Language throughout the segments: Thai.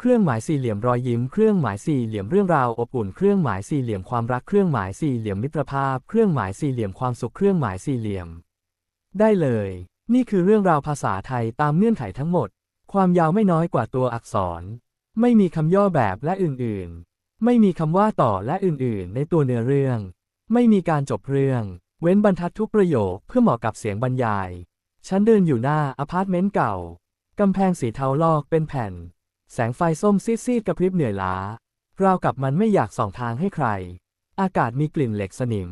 เครื่องหมายสี่เหลี่ยมรอยยิ้ม เครื่องหมายสี่เหลี่ยมเรื่องราวอบอุ่น เครื่องหมายสี่เหลี่ยมความรัก เครื่องหมายสี่เหลี่ยมมิตรภาพ เครื่องหมายสี่เหลี่ยมความสุข เครื่องหมายสี่เหลี่ยม ได้เลย นี่คือเรื่องราวภาษาไทยตามเงื่อนไขทั้งหมด ความยาวไม่น้อยกว่าตัวอักษร ไม่มีคำย่อแบบและอื่นๆ ไม่มีคำว่าต่อและอื่นๆ ในตัวเนื้อเรื่อง ไม่มีการจบเรื่อง เว้นบรรทัดทุกประโยคเพื่อเหมาะกับเสียงบรรยาย ฉันเดินอยู่หน้าอพาร์ตเมนต์เก่ากำแพงสีเทาลอกเป็นแผ่น แสงไฟส้มซีดๆกระพริบเหนื่อยล้าราวกับมันไม่อยากส่องทางให้ใคร อากาศมีกลิ่นเหล็กสนิม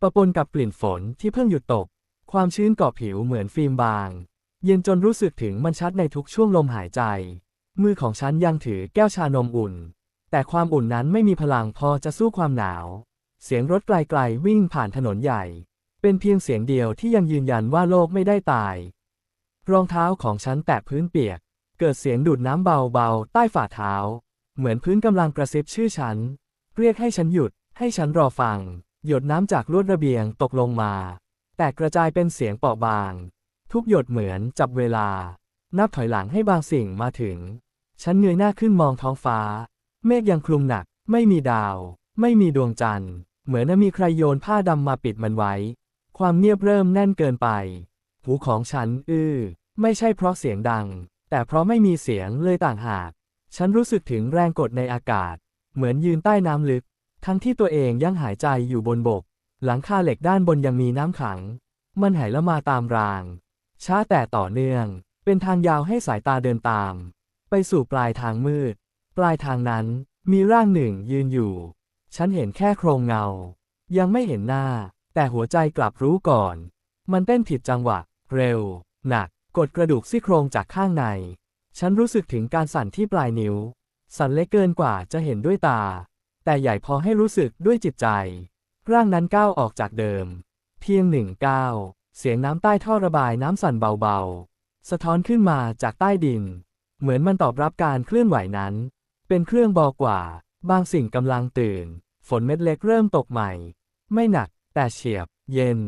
ประปนกับกลิ่นฝนที่เพิ่งหยุดตก ความชื้นเกาะผิวเหมือนฟิล์มบาง เย็นจนรู้สึกถึงมันชัดในทุกช่วงลมหายใจ มือของฉันยังถือแก้วชานมอุ่น แต่ความอุ่นนั้นไม่มีพลังพอจะสู้ความหนาว เสียงรถไกลๆวิ่งผ่านถนนใหญ่ เป็นเพียงเสียงเดียวที่ยังยืนยันว่าโลกไม่ได้ตาย รองเท้าของฉันแตะพื้นเปียก เกิดเสียงดูดน้ำเบาๆ ใต้ฝ่าเท้า เหมือนพื้นกำลังกระซิบชื่อฉัน เรียกให้ฉันหยุด ให้ฉันรอฟัง หยดน้ำจากลวดระเบียงตกลงมา แต่กระจายเป็นเสียงเปราะบาง ทุกหยดเหมือนจับเวลา นับถอยหลังให้บางสิ่งมาถึง ฉันเงยหน้าขึ้นมองท้องฟ้า เมฆยังคลุมหนัก ไม่มีดาว ไม่มีดวงจันทร์ เหมือนมีใครโยนผ้าดำมาปิดมันไว้ ความเงียบเริ่มแน่นเกินไป หูของฉันอื้อ ไม่ใช่เพราะเสียงดัง แต่เพราะไม่มีเสียงเลยต่างหาก ฉันรู้สึกถึงแรงกดในอากาศ เหมือนยืนใต้น้ำลึก ทั้งที่ตัวเองยังหายใจอยู่บนบก หลังคาเหล็กด้านบนยังมีน้ำขัง มันไหลละมาตามราง ช้าแต่ต่อเนื่อง เป็นทางยาวให้สายตาเดินตาม ไปสู่ปลายทางมืด ปลายทางนั้นมีร่างหนึ่งยืนอยู่ ฉันเห็นแค่โครงเงา ยังไม่เห็นหน้า แต่หัวใจกลับรู้ก่อน มันเต้นผิดจังหวะ เร็ว หนัก กดกระดูกซี่โครงจากข้างใน ฉันรู้สึกถึงการสั่นที่ปลายนิ้ว สั่นเล็กเกินกว่าจะเห็นด้วยตา แต่ใหญ่พอให้รู้สึกด้วยจิตใจ ร่างนั้นก้าวออกจากเดิม เพียงหนึ่งก้าวเสียงน้ำใต้ท่อระบายน้ำสั่นเบาๆ สะท้อนขึ้นมาจากใต้ดิน เหมือนมันตอบรับการเคลื่อนไหวนั้น เป็นเครื่องบอกว่า บางสิ่งกำลังตื่น ฝนเม็ดเล็กเริ่มตกใหม่ ไม่หนัก แต่เฉียบ เย็น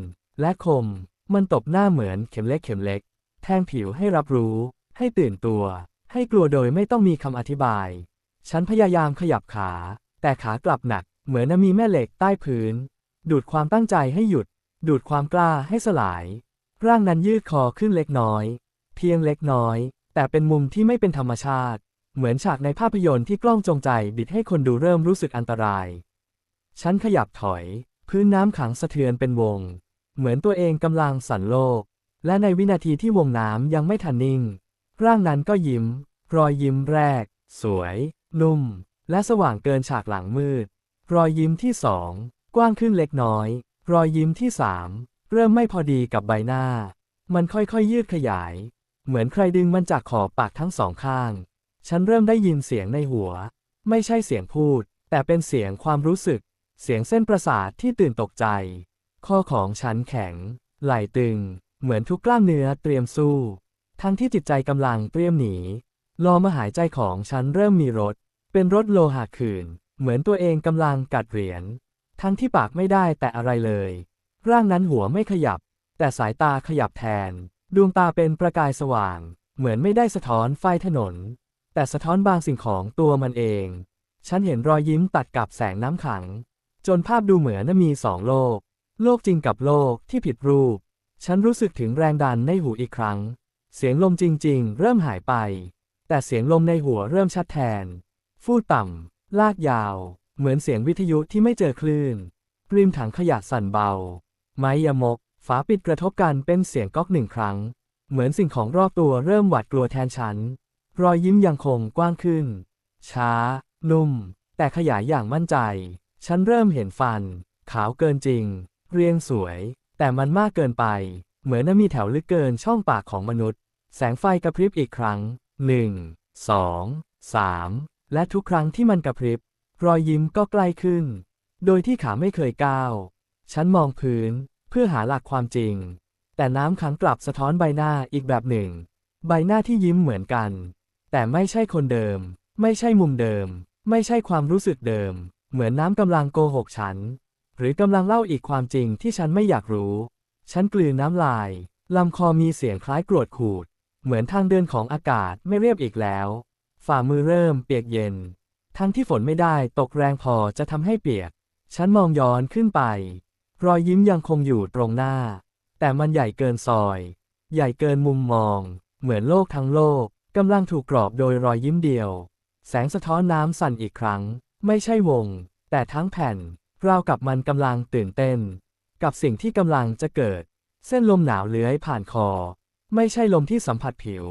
และคม มันตบหน้าเหมือนเข็มเล็กเข็มเล็ก แทงผิวให้รับรู้ ให้ตื่นตัว ให้กลัวโดยไม่ต้องมีคำอธิบาย ฉันพยายามขยับขา แต่ขากลับหนัก เหมือนมีแม่เหล็กใต้พื้น ดูดความตั้งใจให้หยุด ดูดความกล้าให้สลาย ร่างนั้นยืดคอขึ้นเล็กน้อย เพียงเล็กน้อย แต่เป็นมุมที่ไม่เป็นธรรมชาติ เหมือนฉากในภาพยนตร์ที่กล้องจงใจบิดให้คนดูเริ่มรู้สึกอันตราย ฉันขยับถอย พื้นน้ำขังสะเทือนเป็นวง เหมือนตัวเองกำลังสั่นโลก และในวินาทีที่วงน้ำยังไม่ทันนิ่ง ร่างนั้นก็ยิ้ม รอยยิ้มแรก สวย นุ่ม และสว่างเกินฉากหลังมืด รอยยิ้มที่สองกว้างขึ้นเล็กน้อย รอยยิ้มที่สามเริ่มไม่พอดีกับใบหน้า มันค่อยๆยืดขยาย เหมือนใครดึงมันจากขอบปากทั้งสองข้าง ฉันเริ่มได้ยินเสียงในหัว ไม่ใช่เสียงพูด แต่เป็นเสียงความรู้สึก เสียงเส้นประสาทที่ตื่นตกใจ ข้อของฉันแข็ง ไหล่ตึง เหมือนทุกกล้ามเนื้อเตรียมสู้ ทั้งที่จิตใจกำลังเตรียมหนีลอมาหายใจของฉันเริ่มมีรสเป็นรสโลหะขื่นเหมือนตัวเองกำลังกัดเหรียญทั้งที่ปากไม่ได้แต่อะไรเลย ร่างนั้นหัวไม่ขยับ แต่สายตาขยับแทน ดวงตาเป็นประกายสว่าง เหมือนไม่ได้สะท้อนไฟถนน แต่สะท้อนบางสิ่งของตัวมันเอง ฉันเห็นรอยยิ้มตัดกับแสงน้ำขัง จนภาพดูเหมือนมีสองโลก โลกจริงกับโลกที่ผิดรูป ฉันรู้สึกถึงแรงดันในหูอีกครั้ง เสียงลมจริง ๆ เริ่มหายไป แต่เสียงลมในหัวเริ่มชัดแทน ฟูดต่ำ ลากยาว เหมือนเสียงวิทยุที่ไม่เจอคลื่น ริมถังขยะสั่นเบา ไม้ยมก ฝาปิดกระทบกันเป็นเสียงก๊อกหนึ่งครั้ง เหมือนสิ่งของรอบตัวเริ่มหวาดกลัวแทนฉัน รอยยิ้มยังคงกว้างขึ้น ช้า นุ่ม แต่ขยายอย่างมั่นใจ ฉันเริ่มเห็นฟัน ขาวเกินจริง เรียงสวย แต่มันมากเกินไป เหมือนมีแถวลึกเกินช่องปากของมนุษย์ แสงไฟกระพริบอีกครั้งหนึ่งสองสามและทุกครั้งที่มันกระพริบ รอยยิ้มก็ใกล้ขึ้น โดยที่ขาไม่เคยก้าว ฉันมองพื้นเพื่อหาหลักความจริง แต่น้ำขังกลับสะท้อนใบหน้าอีกแบบหนึ่ง ใบหน้าที่ยิ้มเหมือนกัน แต่ไม่ใช่คนเดิม ไม่ใช่มุมเดิม ไม่ใช่ความรู้สึกเดิม เหมือนน้ำกำลังโกหกฉัน รือกำลังเล่าอีกความจริงที่ฉันไม่อยากรู้ ฉันกลืนน้ำลาย ลำคอมีเสียงคล้ายกรวดขูด เหมือนทางเดินของอากาศไม่เรียบอีกแล้ว ฝ่ามือเริ่มเปียกเย็น ทั้งที่ฝนไม่ได้ตกแรงพอจะทำให้เปียก ฉันมองย้อนขึ้นไป รอยยิ้มยังคงอยู่ตรงหน้า แต่มันใหญ่เกินซอย ใหญ่เกินมุมมอง เหมือนโลกทั้งโลกกำลังถูกกรอบโดยรอยยิ้มเดียว แสงสะท้อนน้ำสั่นอีกครั้ง ไม่ใช่วง แต่ทั้งแผ่น ราวกับมันกำลังตื่นเต้น กับสิ่งที่กำลังจะเกิด เส้นลมหนาวเลื้อยผ่านคอ ไม่ใช่ลมที่สัมผัสผิว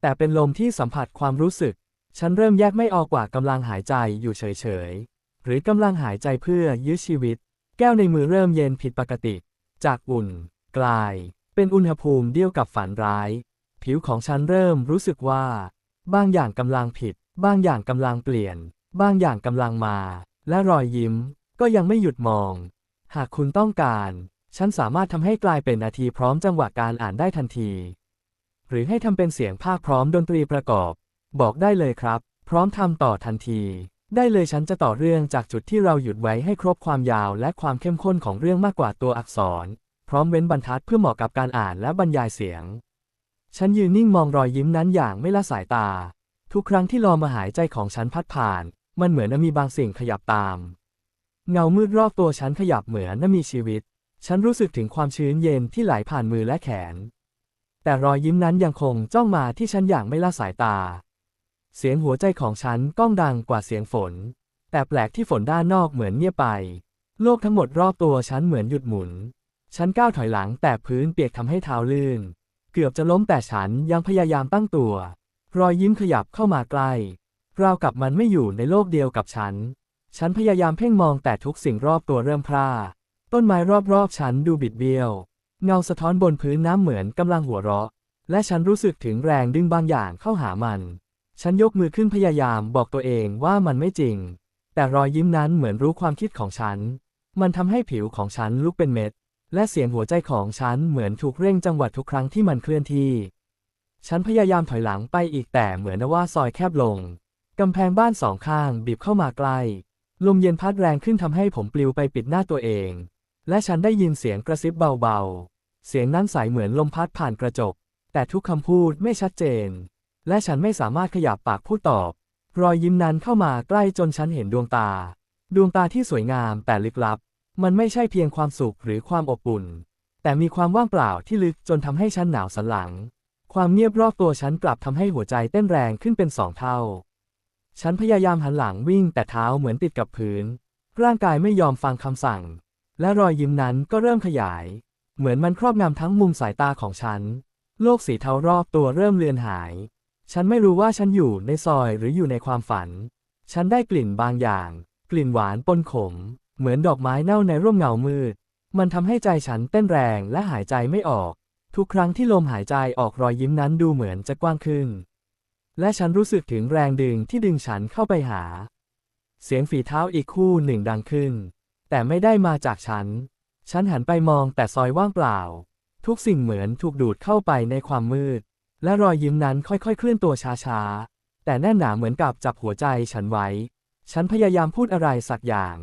แต่เป็นลมที่สัมผัสความรู้สึก ฉันเริ่มแยกไม่ออกว่ากำลังหายใจอยู่เฉยๆ หรือกำลังหายใจเพื่อยื้อชีวิต แก้วในมือเริ่มเย็นผิดปกติ จากอุ่น กลาย เป็นอุณหภูมิเดียวกับฝันร้าย ผิวของฉันเริ่มรู้สึกว่า บางอย่างกำลังผิด บางอย่างกำลังเปลี่ยน บางอย่างกำลังมา และรอยยิ้ม ก็ยังไม่หยุดมอง หากคุณต้องการ ฉันสามารถทำให้กลายเป็นนาทีพร้อมจังหวะการอ่านได้ทันที หรือให้ทำเป็นเสียงภาคพร้อมดนตรีประกอบ บอกได้เลยครับ พร้อมทำต่อทันที ได้เลยฉันจะต่อเรื่องจากจุดที่เราหยุดไว้ให้ครบความยาวและความเข้มข้นของเรื่องมากกว่าตัวอักษร พร้อมเว้นบรรทัดเพื่อเหมาะกับการอ่านและบรรยายเสียง ฉันยืนนิ่งมองรอยยิ้มนั้นอย่างไม่ละสายตา ทุกครั้งที่ลมหายใจของฉันพัดผ่าน มันเหมือนมีบางสิ่งขยับตาม เงามืดรอบตัวฉันขยับเหมือนน่ามีชีวิต ฉันรู้สึกถึงความชื้นเย็นที่ไหลผ่านมือและแขน แต่รอยยิ้มนั้นยังคงจ้องมาที่ฉันอย่างไม่ละสายตา เสียงหัวใจของฉันก้องดังกว่าเสียงฝน แต่แปลกที่ฝนด้านนอกเหมือนเงียบไป โลกทั้งหมดรอบตัวฉันเหมือนหยุดหมุน ฉันก้าวถอยหลังแต่พื้นเปียกทำให้เท้าลื่น เกือบจะล้มแต่ฉันยังพยายามตั้งตัว รอยยิ้มขยับเข้ามาใกล้ ราวกับมันไม่อยู่ในโลกเดียวกับฉัน ฉันพยายามเพ่งมองแต่ทุกสิ่งรอบตัวเริ่มพร่า ต้นไม้รอบๆ ฉันดูบิดเบี้ยว เงาสะท้อนบนพื้นน้ำเหมือนกำลังหัวเราะ และฉันรู้สึกถึงแรงดึงบางอย่างเข้าหามัน ฉันยกมือขึ้นพยายามบอกตัวเองว่ามันไม่จริง แต่รอยยิ้มนั้นเหมือนรู้ความคิดของฉัน มันทำให้ผิวของฉันลุกเป็นเม็ด และเสียงหัวใจของฉันเหมือนถูกเร่งจังหวะทุกครั้งที่มันเคลื่อนที่ ฉันพยายามถอยหลังไปอีกแต่เหมือนว่าซอยแคบลงกำแพงบ้านสองข้างบีบเข้ามาใกล้ ลมเย็นพัดแรงขึ้นทำให้ผมปลิวไปปิดหน้าตัวเอง และฉันได้ยินเสียงกระซิบเบาๆ เสียงนั้นใสเหมือนลมพัดผ่านกระจก แต่ทุกคำพูดไม่ชัดเจน และฉันไม่สามารถขยับปากพูดตอบ รอยยิ้มนั้นเข้ามาใกล้จนฉันเห็นดวงตา ดวงตาที่สวยงามแต่ลึกลับ มันไม่ใช่เพียงความสุขหรือความอบอุ่น แต่มีความว่างเปล่าที่ลึกจนทำให้ฉันหนาวสันหลัง ความเงียบรอบตัวฉันกลับทำให้หัวใจเต้นแรงขึ้นเป็นสองเท่า ฉันพยายามหันหลังวิ่งแต่เท้าเหมือนติดกับพื้น ร่างกายไม่ยอมฟังคำสั่ง และรอยยิ้มนั้นก็เริ่มขยาย เหมือนมันครอบงำทั้งมุมสายตาของฉัน โลกสีเทารอบตัวเริ่มเลือนหาย ฉันไม่รู้ว่าฉันอยู่ในซอยหรืออยู่ในความฝัน ฉันได้กลิ่นบางอย่าง กลิ่นหวานปนขม เหมือนดอกไม้เน่าในร่มเงามืด มันทำให้ใจฉันเต้นแรงและหายใจไม่ออก ทุกครั้งที่ลมหายใจออกรอยยิ้มนั้นดูเหมือนจะกว้างขึ้น และฉันรู้สึกถึงแรงดึงที่ดึงฉันเข้าไปหา เสียงฝีเท้าอีกคู่หนึ่งดังขึ้น แต่ไม่ได้มาจากฉัน ฉันหันไปมองแต่ซอยว่างเปล่า ทุกสิ่งเหมือนถูกดูดเข้าไปในความมืด และรอยยิ้มนั้นค่อยๆ เคลื่อนตัวช้าๆ แต่แน่นหนาเหมือนกับจับหัวใจฉันไว้ ฉันพยายามพูดอะไรสักอย่าง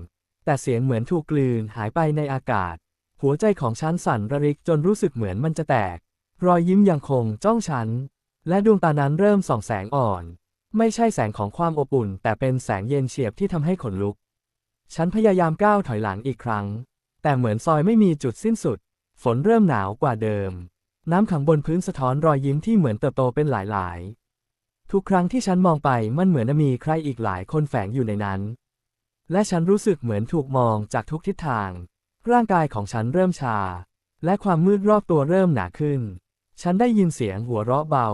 แต่เสียงเหมือนถูกกลืนหายไปในอากาศ หัวใจของฉันสั่นระริกจนรู้สึกเหมือนมันจะแตก รอยยิ้มยังคงจ้องฉัน และดวงตานั้นเริ่มส่องแสงอ่อน ไม่ใช่แสงของความอบอุ่น แต่เป็นแสงเย็นเฉียบที่ทำให้ขนลุก ฉันพยายามก้าวถอยหลังอีกครั้ง แต่เหมือนซอยไม่มีจุดสิ้นสุด ฝนเริ่มหนาวกว่าเดิม น้ำขังบนพื้นสะท้อนรอยยิ้มที่เหมือนเติบโตเป็นหลายๆ ทุกครั้งที่ฉันมองไปมันเหมือนมีใครอีกหลายคนแฝงอยู่ในนั้น และฉันรู้สึกเหมือนถูกมองจากทุกทิศทาง ร่างกายของฉันเริ่มชา และความมืดรอบตัวเริ่มหนาขึ้น ฉันได้ยินเสียงหัวเราะเบา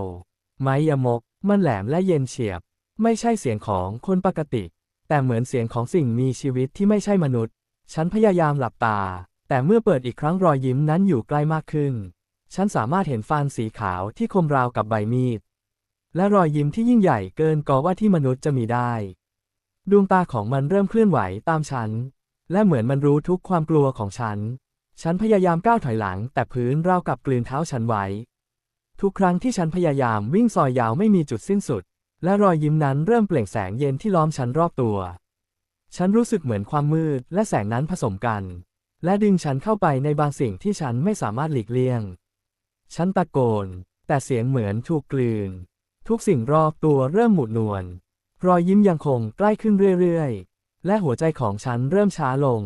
ไม้ยมก มันแหลมและเย็นเฉียบ ไม่ใช่เสียงของคนปกติ แต่เหมือนเสียงของสิ่งมีชีวิตที่ไม่ใช่มนุษย์ ฉันพยายามหลับตา แต่เมื่อเปิดอีกครั้งรอยยิ้มนั้นอยู่ใกล้มากขึ้น ฉันสามารถเห็นฟันสีขาวที่คมราวกับใบมีด และรอยยิ้มที่ยิ่งใหญ่เกินกว่าที่มนุษย์จะมีได้ ดวงตาของมันเริ่มเคลื่อนไหวตามฉัน และเหมือนมันรู้ทุกความกลัวของฉัน ฉันพยายามก้าวถอยหลัง แต่พื้นราวกับกลืนเท้าฉันไว้ ทุกครั้งที่ฉันพยายามวิ่งซอยยาวไม่มีจุดสิ้นสุด และรอยยิ้มนั้นเริ่มเปล่งแสงเย็นที่ล้อมฉันรอบตัว ฉันรู้สึกเหมือนความมืดและแสงนั้นผสมกัน และดึงฉันเข้าไปในบางสิ่งที่ฉันไม่สามารถหลีกเลี่ยง ฉันตะโกน แต่เสียงเหมือนถูกกลืน ทุกสิ่งรอบตัวเริ่มหมุนนวล รอยยิ้มยังคงใกล้ขึ้นเรื่อยๆ และหัวใจของฉันเริ่มช้าลง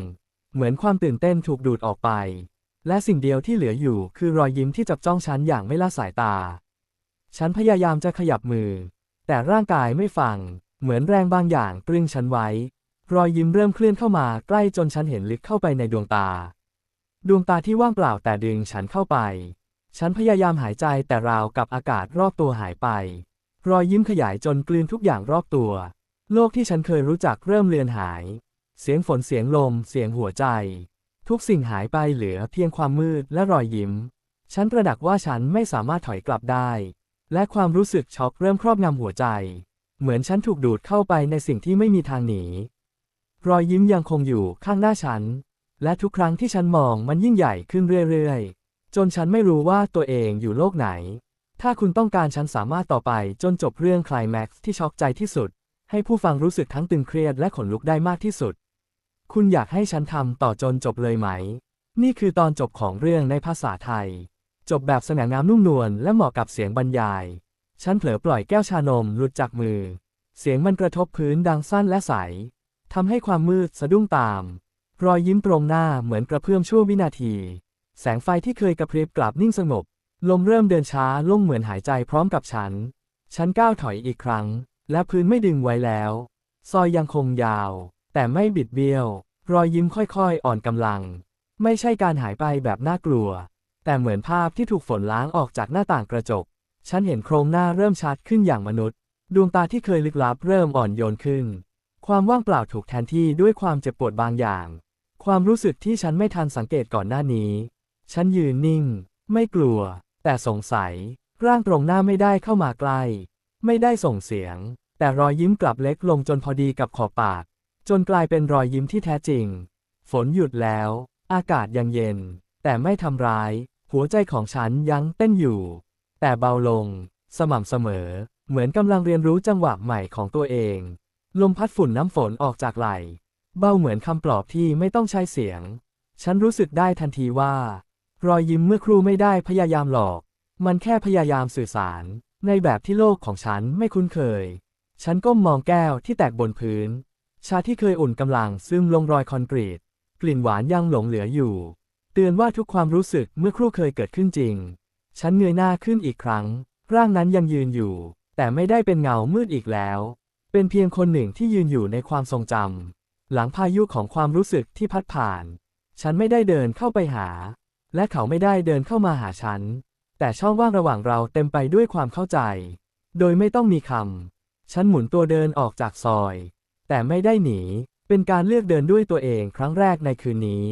เหมือนความตื่นเต้นถูกดูดออกไป และสิ่งเดียวที่เหลืออยู่คือรอยยิ้มที่จับจ้องฉันอย่างไม่ละสายตา ฉันพยายามจะขยับมือ แต่ร่างกายไม่ฟัง เหมือนแรงบางอย่างตรึงฉันไว้ รอยยิ้มเริ่มเคลื่อนเข้ามาใกล้จนฉันเห็นลึกเข้าไปในดวงตา ดวงตาที่ว่างเปล่าแต่ดึงฉันเข้าไป ฉันพยายามหายใจแต่ราวกับอากาศรอบตัวหายไป รอยยิ้มขยายจนกลืนทุกอย่างรอบตัว โลกที่ฉันเคยรู้จักเริ่มเลือนหาย เสียงฝนเสียงลม เสียงหัวใจ ทุกสิ่งหายไปเหลือเพียงความมืดและรอยยิ้ม ฉันตระหนักว่าฉันไม่สามารถถอยกลับได้ และความรู้สึกช็อกเริ่มครอบงำหัวใจ เหมือนฉันถูกดูดเข้าไปในสิ่งที่ไม่มีทางหนี รอยยิ้มยังคงอยู่ข้างหน้าฉัน และทุกครั้งที่ฉันมองมันยิ่งใหญ่ขึ้นเรื่อยๆ จนฉันไม่รู้ว่าตัวเองอยู่โลกไหน ถ้าคุณต้องการฉันสามารถต่อไปจนจบเรื่องคลายแม็กซ์ที่ช็อกใจที่สุด ให้ผู้ฟังรู้สึกทั้งตึงเครียดและขนลุกได้มากที่สุด คุณอยากให้ฉันทำต่อจนจบเลยไหม นี่คือตอนจบของเรื่องในภาษาไทย จบแบบสง่างามนุ่มนวลและเหมาะกับเสียงบรรยาย ฉันเผลอปล่อยแก้วชานมหลุดจากมือ เสียงมันกระทบพื้นดังสั้นและใสทำให้ความมืดสะดุ้งตาม รอยยิ้มตรงหน้าเหมือนกระเพื่อมชั่ววินาที แสงไฟที่เคยกระพริบกลับนิ่งสงบ ลมเริ่มเดินช้าลงเหมือนหายใจพร้อมกับฉัน ฉันก้าวถอยอีกครั้ง และพื้นไม่ดึงไว้แล้ว ซอยยังคงยาว แต่ไม่บิดเบี้ยว รอยยิ้มค่อยๆ อ่อนกำลัง ไม่ใช่การหายไปแบบน่ากลัว แต่เหมือนภาพที่ถูกฝนล้างออกจากหน้าต่างกระจก ฉันเห็นโครงหน้าเริ่มชัดขึ้นอย่างมนุษย์ ดวงตาที่เคยลึกลับเริ่มอ่อนโยนขึ้น ความว่างเปล่าถูกแทนที่ด้วยความเจ็บปวดบางอย่าง ความรู้สึกที่ฉันไม่ทันสังเกตก่อนหน้านี้ ฉันยืนนิ่ง ไม่กลัว แต่สงสัย ร่างตรงหน้าไม่ได้เข้ามาใกล้ ไม่ได้ส่งเสียง แต่รอยยิ้มกลับเล็กลงจนพอดีกับขอบปาก จนกลายเป็นรอยยิ้มที่แท้จริง ฝนหยุดแล้ว อากาศยังเย็น แต่ไม่ทำร้าย หัวใจของฉันยังเต้นอยู่ แต่เบาลง สม่ำเสมอ เหมือนกำลังเรียนรู้จังหวะใหม่ของตัวเอง ลมพัดฝุ่นน้ำฝนออกจากไหล เบาเหมือนคำปลอบที่ไม่ต้องใช้เสียง ฉันรู้สึกได้ทันทีว่า รอยยิ้มเมื่อครู่ไม่ได้พยายามหลอก มันแค่พยายามสื่อสาร ในแบบที่โลกของฉันไม่คุ้นเคย ฉันก้มมองแก้วที่แตกบนพื้น ชาที่เคยอุ่นกำลังซึมลงรอยคอนกรีต กลิ่นหวานยังหลงเหลืออยู่ เตือนว่าทุกความรู้สึกเมื่อครู่เคยเกิดขึ้นจริง ฉันเงยหน้าขึ้นอีกครั้ง ร่างนั้นยังยืนอยู่ แต่ไม่ได้เป็นเงามืดอีกแล้ว เป็นเพียงคนหนึ่งที่ยืนอยู่ในความทรงจำหลังพายุของความรู้สึกที่พัดผ่าน ฉันไม่ได้เดินเข้าไปหา และเขาไม่ได้เดินเข้ามาหาฉัน แต่ช่องว่างระหว่างเราเต็มไปด้วยความเข้าใจ โดยไม่ต้องมีคำฉันหมุนตัวเดินออกจากซอย แต่ไม่ได้หนี เป็นการเลือกเดินด้วยตัวเองครั้งแรกในคืนนี้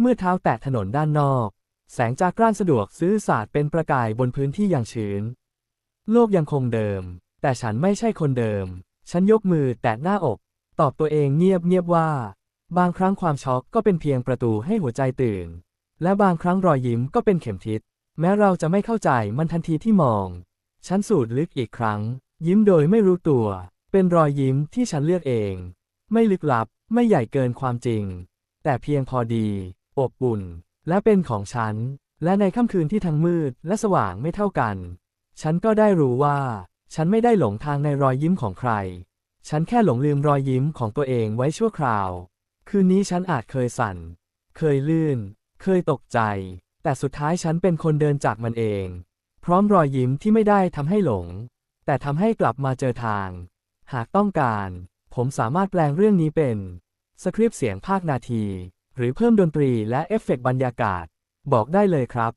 เมื่อเท้าแตะถนนด้านนอก แสงจากกร้านสะดวกซื้อสาดเป็นประกายบนพื้นที่อยังชื้น โลกยังคงเดิม แต่ฉันไม่ใช่คนเดิม ฉันยกมือแตะหน้าอก ตอบตัวเองเงียบเงียบว่า บางครั้งความช็อกก็เป็นเพียงประตูให้หัวใจตื่น และบางครั้งรอยยิ้มก็เป็นเข็มทิศ แม้เราจะไม่เข้าใจมันทันทีที่มอง ฉันสูดลึกอีกครั้ง ยิ้มโดยไม่รู้ตัว เป็นรอยยิ้มที่ฉันเลือกเอง ไม่ลึกลับ ไม่ใหญ่เกินความจริง แต่เพียงพอดี อบอุ่น และเป็นของฉัน และในค่ำคืนที่ทั้งมืดและสว่างไม่เท่ากัน ฉันก็ได้รู้ว่า ฉันไม่ได้หลงทางในรอยยิ้มของใคร ฉันแค่หลงลืมรอยยิ้มของตัวเองไว้ชั่วคราว คืนนี้ฉันอาจเคยสั่น เคยลื่น เคยตกใจ แต่สุดท้ายฉันเป็นคนเดินจากมันเอง พร้อมรอยยิ้มที่ไม่ได้ทำให้หลง แต่ทำให้กลับมาเจอทาง หากต้องการ ผมสามารถแปลงเรื่องนี้เป็นสคริปต์เสียงภาคนาที หรือเพิ่มดนตรีและเอฟเฟกต์บรรยากาศ บอกได้เลยครับ